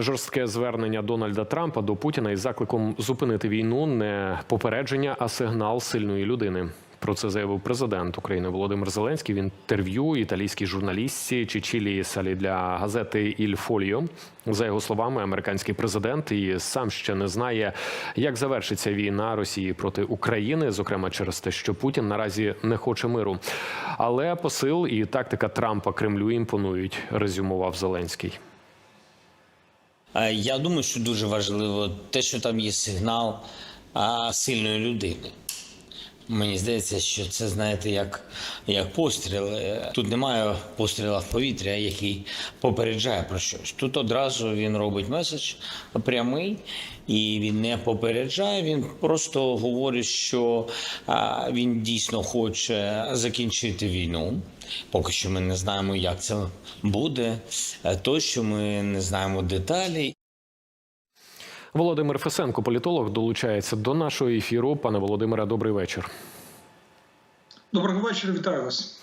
Жорстке звернення Дональда Трампа до Путіна із закликом зупинити війну не попередження, а сигнал сильної людини. Про це заявив президент України Володимир Зеленський в інтерв'ю італійській журналістці Чичілі Салі для газети Іль Фоліо. За його словами, американський президент і сам ще не знає, як завершиться війна Росії проти України, зокрема через те, що Путін наразі не хоче миру. Але посил і тактика Трампа Кремлю імпонують, резюмував Зеленський. Я думаю, що дуже важливо те, що там є сигнал сильної людини. Мені здається, що це знаєте, як, як постріл. Е, Тут немає постріла в повітря, який попереджає про щось. Тут одразу він робить меседж прямий, і він не попереджає. Він просто говорить, що він дійсно хоче закінчити війну. Поки що ми не знаємо, як це буде. Е, Тощо ми не знаємо деталі. Володимир Фесенко, політолог, долучається до нашого ефіру. Пане Володимире, добрий вечір. Доброго вечора, вітаю вас.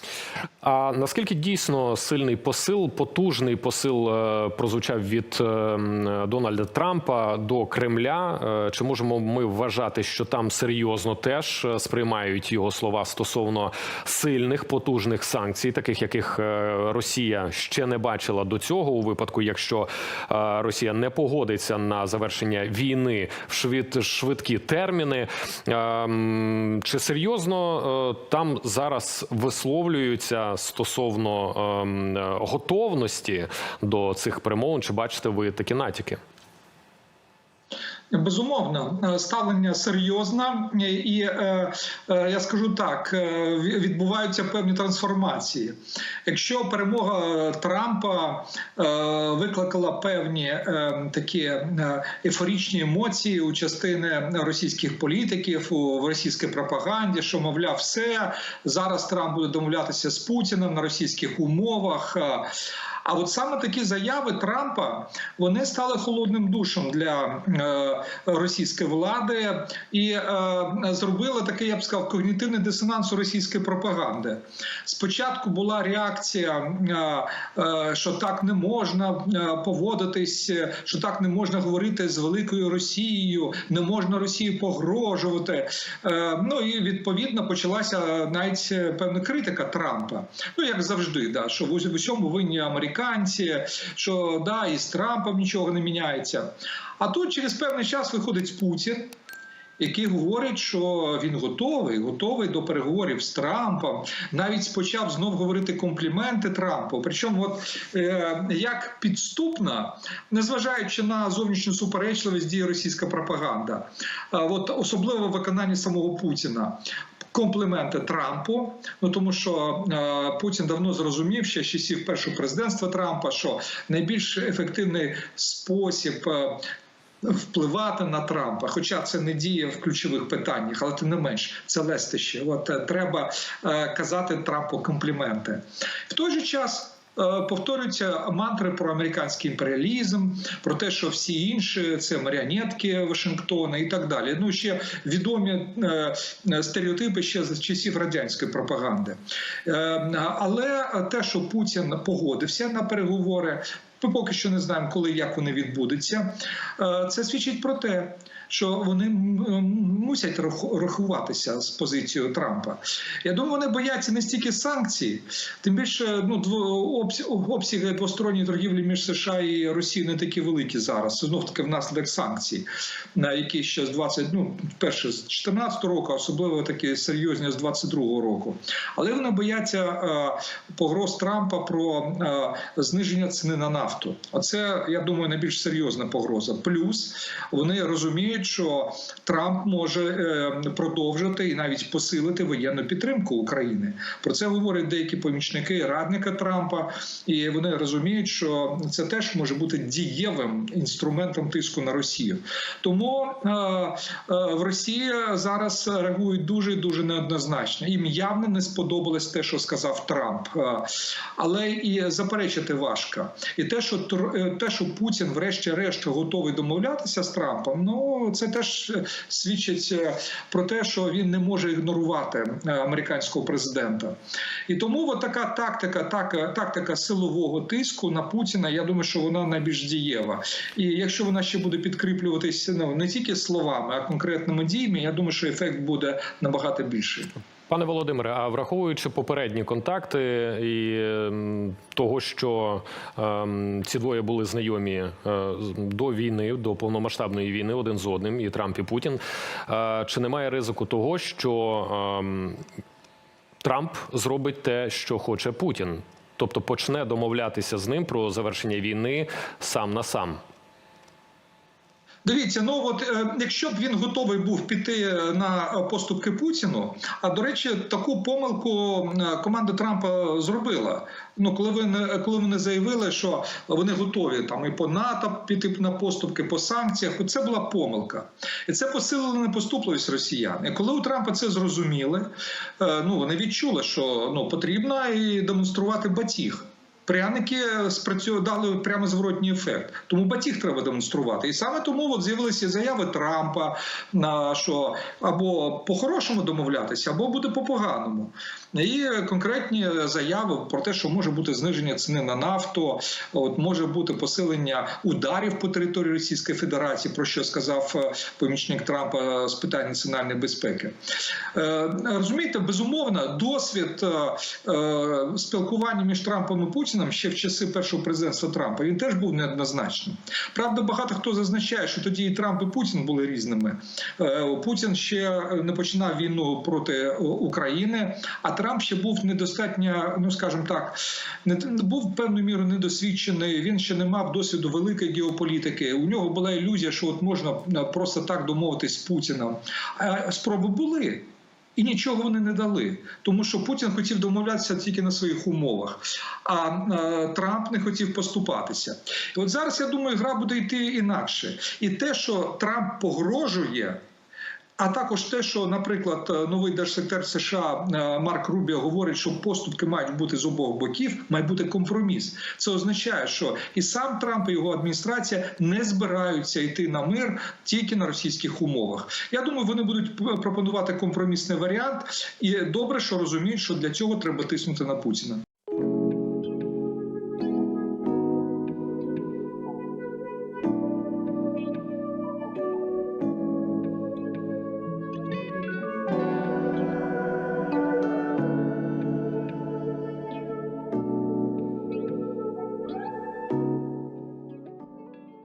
А наскільки дійсно сильний посил, потужний посил е, прозвучав від е, Дональда Трампа до Кремля? Е, Чи можемо ми вважати, що там серйозно теж сприймають його слова стосовно сильних потужних санкцій, таких яких Росія ще не бачила до цього, у випадку, якщо Росія не погодиться на завершення війни в швид, швидкі терміни? Чи серйозно е, зараз висловлюються стосовно ем, е, готовності до цих перемовин? Чи бачите ви такі натяки? Безумовно, е, ставлення серйозне, і е, е, я скажу так: відбуваються певні трансформації. Якщо перемога Трампа викликала певні такі е, ейфорічні емоції у частини російських політиків у російській пропаганді, що мовляв, все зараз Трамп буде домовлятися з Путіним на російських умовах. А от саме такі заяви Трампа вони стали холодним душем для е, російської влади і е, зробили такий, я б сказав, когнітивний дисонанс у російської пропаганди. Спочатку була реакція, е, що так не можна поводитись, що так не можна говорити з великою Росією, не можна Росії погрожувати. Ну і відповідно почалася навіть певна критика Трампа. Ну як завжди, да, що в усьому винні американці, що да, і з Трампом нічого не міняється. А тут через певний час виходить Путін. Який говорить, що він готовий, готовий до переговорів з Трампом, навіть почав знов говорити компліменти Трампу. Причому, от е, як підступна, незважаючи на зовнішню суперечливість діє російська пропаганда, а от особливо в виконанні самого Путіна. Компліменти Трампу, ну тому що е, Путін давно зрозумів ще часів першого президентства Трампа, що найбільш ефективний спосіб. е, Впливати на Трампа, хоча це не діє в ключових питаннях, але тим не менш це лестище. От е, треба е, казати Трампу компліменти в той же час. Е, Повторюються мантри про американський імперіалізм, про те, що всі інші це маріонетки Вашингтона і так далі. Ну ще відомі е, стереотипи ще з часів радянської пропаганди. Е, Але те, що Путін погодився на переговори, ми поки що не знаємо, коли як вони відбудуться. Е, Це свідчить про те, що вони мусять рахуватися з позицією Трампа. Я думаю, вони бояться не стільки санкцій, тим більше ну дво- обс- обсяги двосторонньої торгівлі між США і Росією не такі великі зараз. Знов таки внаслідок санкцій, на які ще з 20, ну перше з 14 року, особливо такі серйозні з 22 року. Але вони бояться е, погроз Трампа про е, зниження ціни на нафту. Оце я думаю найбільш серйозна погроза. Плюс вони розуміють, що Трамп може е, продовжити і навіть посилити воєнну підтримку України. Про це говорять деякі помічники радника Трампа, і вони розуміють, що це теж може бути дієвим інструментом тиску на Росію. Тому е, е, в Росії зараз реагують дуже дуже неоднозначно. Їм явно не сподобалось те, що сказав Трамп, але і заперечити важко. І те, що те, що Путін, врешті-решт, готовий домовлятися з Трампом, ну це теж е, свідчить е, про те, що він не може ігнорувати е, американського президента. І тому от така тактика, так, тактика силового тиску на Путіна, я думаю, що вона найбільш дієва. І якщо вона ще буде підкріплюватися ну, не тільки словами, а конкретними діями, я думаю, що ефект буде набагато більший. Пане Володимире, а враховуючи попередні контакти і ем, того, що ем, ці двоє були знайомі е, до війни, до повномасштабної війни один з одним, і Трамп і Путін, е, чи немає ризику того, що ем, Трамп зробить те, що хоче Путін? Тобто почне домовлятися з ним про завершення війни сам на сам. Дивіться, ну от е, якщо б він готовий був піти на поступки Путіну, а до речі, таку помилку е, команда Трампа зробила. Ну, коли вони коли вони заявили, що вони готові там і по НАТО піти на поступки, по санкціях, це була помилка, і це посилило непоступливість росіян. І коли у Трампа це зрозуміли, е, ну вони відчули, що ну потрібно і демонструвати батіг. Пряники спрацю... дали прямо зворотній ефект. Тому батіг треба демонструвати. І саме тому от з'явилися заяви Трампа на що або по-хорошому домовлятися, або буде по-поганому. І конкретні заяви про те, що може бути зниження ціни на нафту, от може бути посилення ударів по території Російської Федерації, про що сказав е, помічник Трампа з питань національної безпеки. Е, Розумієте, безумовно, досвід е, е, спілкування між Трампом і Путіним ще в часи першого президентства Трампа він теж був неоднозначним. Правда, багато хто зазначає, що тоді і Трамп і Путін були різними. Е, Путін ще не починав війну проти України, а Трамп ще був недостатньо, ну скажімо так, не був певною мірою недосвідчений. Він ще не мав досвіду великої геополітики. У нього була ілюзія, що от можна е, просто так домовитись з Путіном. Спроби були. І нічого вони не дали, тому що Путін хотів домовлятися тільки на своїх умовах, а е, Трамп не хотів поступатися. І от зараз я думаю, гра буде йти інакше. І те, що Трамп погрожує. А також те, що, наприклад, е, новий держсекретар США е, Марк Рубіо говорить, що поступки мають бути з обох боків, має бути компроміс. Це означає, що і сам Трамп і його адміністрація не збираються йти на мир тільки на російських умовах. Я думаю, вони будуть пропонувати компромісний варіант, і добре, що розуміють, що для цього треба тиснути на Путіна.